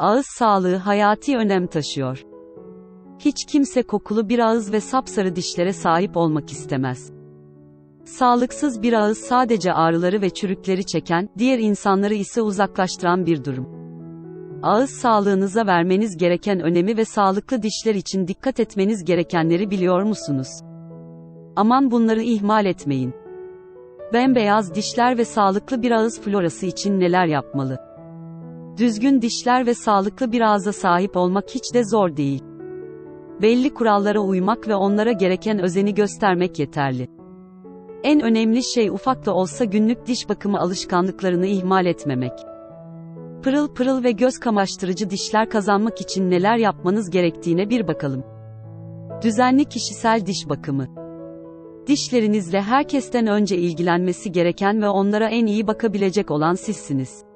Ağız sağlığı hayati önem taşıyor. Hiç kimse kokulu bir ağız ve sapsarı dişlere sahip olmak istemez. Sağlıksız bir ağız sadece ağrıları ve çürükleri çeken, diğer insanları ise uzaklaştıran bir durum. Ağız sağlığınıza vermeniz gereken önemi ve sağlıklı dişler için dikkat etmeniz gerekenleri biliyor musunuz? Aman bunları ihmal etmeyin. Bembeyaz dişler ve sağlıklı bir ağız florası için neler yapmalı? Düzgün dişler ve sağlıklı bir ağza sahip olmak hiç de zor değil. Belli kurallara uymak ve onlara gereken özeni göstermek yeterli. En önemli şey ufak da olsa günlük diş bakımı alışkanlıklarını ihmal etmemek. Pırıl pırıl ve göz kamaştırıcı dişler kazanmak için neler yapmanız gerektiğine bir bakalım. Düzenli kişisel diş bakımı. Dişlerinizle herkesten önce ilgilenmesi gereken ve onlara en iyi bakabilecek olan sizsiniz.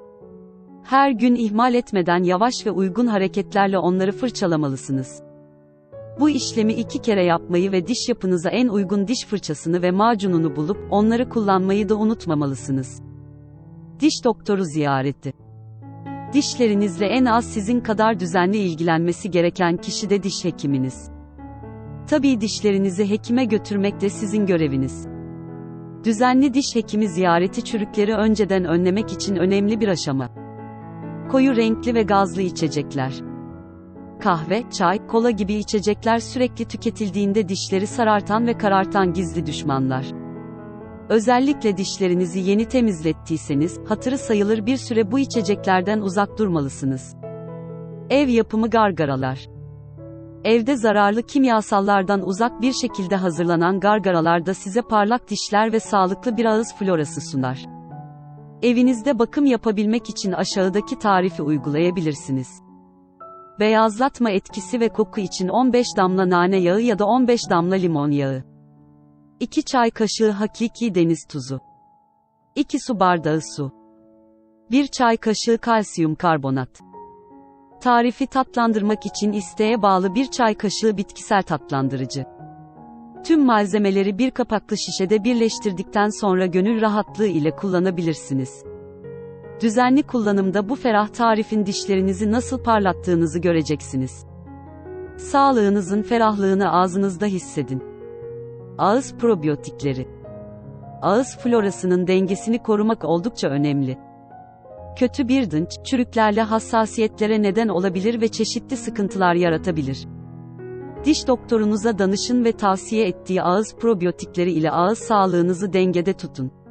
Her gün ihmal etmeden yavaş ve uygun hareketlerle onları fırçalamalısınız. Bu işlemi iki kere yapmayı ve diş yapınıza en uygun diş fırçasını ve macununu bulup onları kullanmayı da unutmamalısınız. Diş doktoru ziyareti. Dişlerinizle en az sizin kadar düzenli ilgilenmesi gereken kişi de diş hekiminiz. Tabii dişlerinizi hekime götürmek de sizin göreviniz. Düzenli diş hekimi ziyareti çürükleri önceden önlemek için önemli bir aşama. Koyu renkli ve gazlı içecekler. Kahve, çay, kola gibi içecekler sürekli tüketildiğinde dişleri sarartan ve karartan gizli düşmanlar. Özellikle dişlerinizi yeni temizlettiyseniz, hatırı sayılır bir süre bu içeceklerden uzak durmalısınız. Ev yapımı gargaralar. Evde zararlı kimyasallardan uzak bir şekilde hazırlanan gargaralar da size parlak dişler ve sağlıklı bir ağız florası sunar. Evinizde bakım yapabilmek için aşağıdaki tarifi uygulayabilirsiniz. Beyazlatma etkisi ve koku için 15 damla nane yağı ya da 15 damla limon yağı. 2 çay kaşığı hakiki deniz tuzu. 2 su bardağı su. 1 çay kaşığı kalsiyum karbonat. Tarifi tatlandırmak için isteğe bağlı 1 çay kaşığı bitkisel tatlandırıcı. Tüm malzemeleri bir kapaklı şişede birleştirdikten sonra gönül rahatlığı ile kullanabilirsiniz. Düzenli kullanımda bu ferah tarifin dişlerinizi nasıl parlattığınızı göreceksiniz. Sağlığınızın ferahlığını ağzınızda hissedin. Ağız probiyotikleri. Ağız florasının dengesini korumak oldukça önemli. Kötü bir dınç, çürüklerle hassasiyetlere neden olabilir ve çeşitli sıkıntılar yaratabilir. Diş doktorunuza danışın ve tavsiye ettiği ağız probiyotikleri ile ağız sağlığınızı dengede tutun.